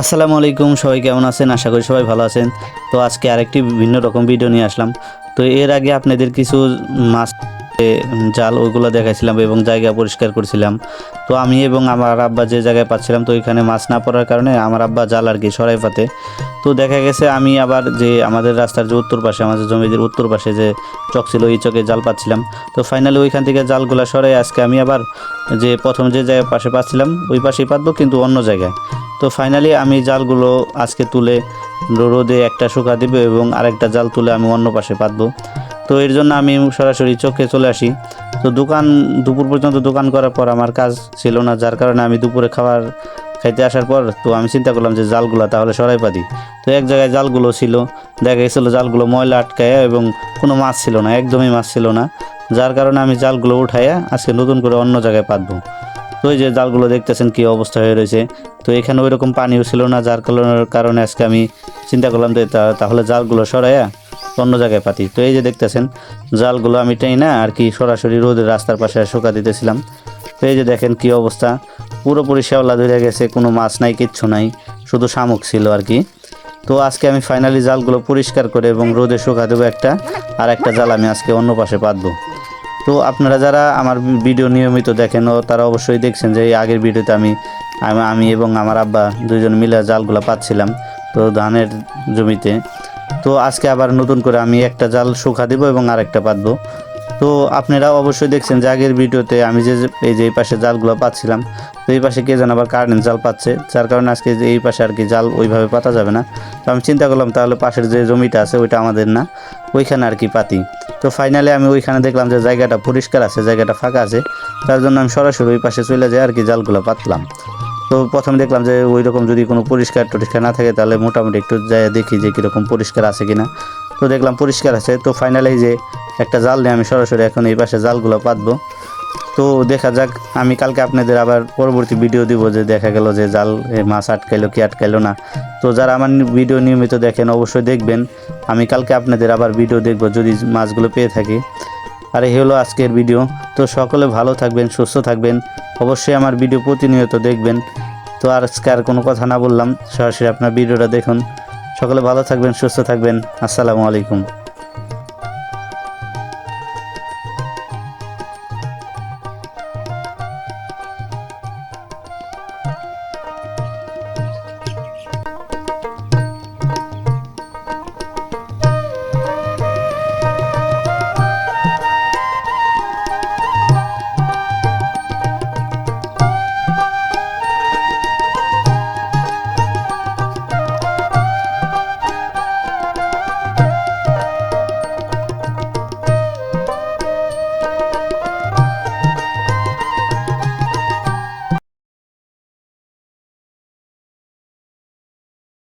আসসালামু আলাইকুম, সবাই কেমন আছেন? আশা করি সবাই ভালো আছেন। তো আজকে আরেকটি ভিন্ন রকম ভিডিও নিয়ে আসলাম। তো এর আগে আপনাদের কিছু মাছ জাল ওইগুলো দেখাইছিলাম এবং জায়গা পরিষ্কার করছিলাম। তো আমি এবং আমার আব্বা যে জায়গায় পাচ্ছিলাম, তো ওইখানে মাছ না পড়ার কারণে আমার আব্বা জাল আর কি সরাই পাতে। তো দেখা গেছে আমি আবার যে আমাদের রাস্তার যে উত্তর পাশে, আমাদের জমিদের উত্তর পাশে যে চক ছিল, এই চকে জাল পাচ্ছিলাম। তো ফাইনালি ওইখান থেকে জালগুলো সরাই আজকে আমি আবার যে প্রথম যে জায়গায় পাশে পাচ্ছিলাম, ওই পাশেই পাতবো কিন্তু অন্য জায়গায়। তো ফাইনালি আমি জালগুলো আজকে তুলে রোদে একটা শুকা দিব এবং আরেকটা জাল তুলে আমি অন্য পাশে পাতবো। তো এর জন্য আমি সরাসরি চোখে চলে আসি। তো দোকান, দুপুর পর্যন্ত দোকান করার পর আমার কাজ ছিল না, যার কারণে আমি দুপুরে খাবার খাইতে আসার পর তো আমি চিন্তা করলাম যে জালগুলো তাহলে সরাই পাতি। তো এক জায়গায় জালগুলো ছিল, দেখা গেছিল জালগুলো ময়লা আটকায় এবং কোনো মাছ ছিল না, একদমই মাছ ছিল না, যার কারণে আমি জালগুলো উঠাইয়া আজকে নতুন করে অন্য জায়গায় পাতবো। তো যে জালগুলো দেখতেছেন কি অবস্থা হয়ে রয়েছে। তো এখানে ওই রকম পানিও ছিল না, যার কারণে- কারণে আজকে আমি চিন্তা করলাম যে তাহলে জালগুলো সরাইয়া অন্য জায়গায় পাতি। তো এই যে দেখতেছেন, জালগুলো আমি টাই না আর কি সরাসরি রোদের রাস্তার পাশে শুকা দিতেছিলাম। তো এই যে দেখেন কি অবস্থা, পুরোপুরি শ্যাওলা ধরে গেছে, কোনো মাছ নাই, কিচ্ছু নাই, শুধু শামুক ছিল আর কি। তো আজকে আমি ফাইনালি জালগুলো পরিষ্কার করে এবং রোদে শুকা দেবো একটা, আর একটা জাল আমি আজকে অন্য পাশে পাতবো। তো আপনারা যারা আমার ভিডিও নিয়মিত দেখেন, ও তারা অবশ্যই দেখছেন যে এই আগের ভিডিওতে আমি, আমি- এবং আমার আব্বা দুইজন মিলে জালগুলো পাচ্ছিলাম, তো ধানের জমিতে। তো আজকে আবার নতুন করে আমি একটা জাল শুকা দেবো এবং আরেকটা পাতবো। তো আপনারা অবশ্যই দেখছেন যে আগের ভিডিওতে আমি যে এই যে এই পাশে জালগুলো পাচ্ছিলাম, তো এই পাশে কে যেন আবার কারেন্ট জাল পাচ্ছে, যার কারণে আজকে এই পাশে আর কি জাল ওইভাবে পাতা যাবে না। তো আমি চিন্তা করলাম তাহলে পাশের যে জমিটা আছে ওইটা আমাদের না, ওইখানে আর কি পাতি। তো ফাইনালি আমি ওইখানে দেখলাম যে জায়গাটা পরিষ্কার আছে, জায়গাটা ফাঁকা আছে, তার জন্য আমি সরাসরি ওই পাশে চলে যাই আর কি জালগুলো পাতলাম। তো প্রথমে দেখলাম যে ওই রকম যদি কোনো পরিষ্কার টরিষ্কার না থাকে, তাহলে মোটামুটি একটু যাই দেখি যে কীরকম পরিষ্কার আছে কি না তো দেখলাম পরিষ্কার আছে, তো ফাইনালি যে একটা জাল নিয়ে আমি সরাসরি এখন এই পাশে জালগুলো পাতবো। তো দেখা যাক, আমি কালকে আপনাদের আবার পরবর্তী ভিডিও দিব যে দেখা গেল যে জাল মাছ আটকাইলো কি আটকাইলো না। তো যারা আমার ভিডিও নিয়মিত দেখেন অবশ্যই দেখবেন। আমি কালকে আপনাদের আবার ভিডিও দেখব যদি মাছগুলো পেয়ে থাকি। আর, এই হলো আজকের ভিডিও তো সকলে ভালো থাকবেন, সুস্থ থাকবেন। অবশ্যই আমার ভিডিও প্রতিনিয়ত দেখবেন। তো আর আজকে আর কোনো কথা না বললাম, সরাসরি আপনার ভিডিওটা দেখুন। সকলে ভালো থাকবেন, সুস্থ থাকবেন। আসসালামু আলাইকুম।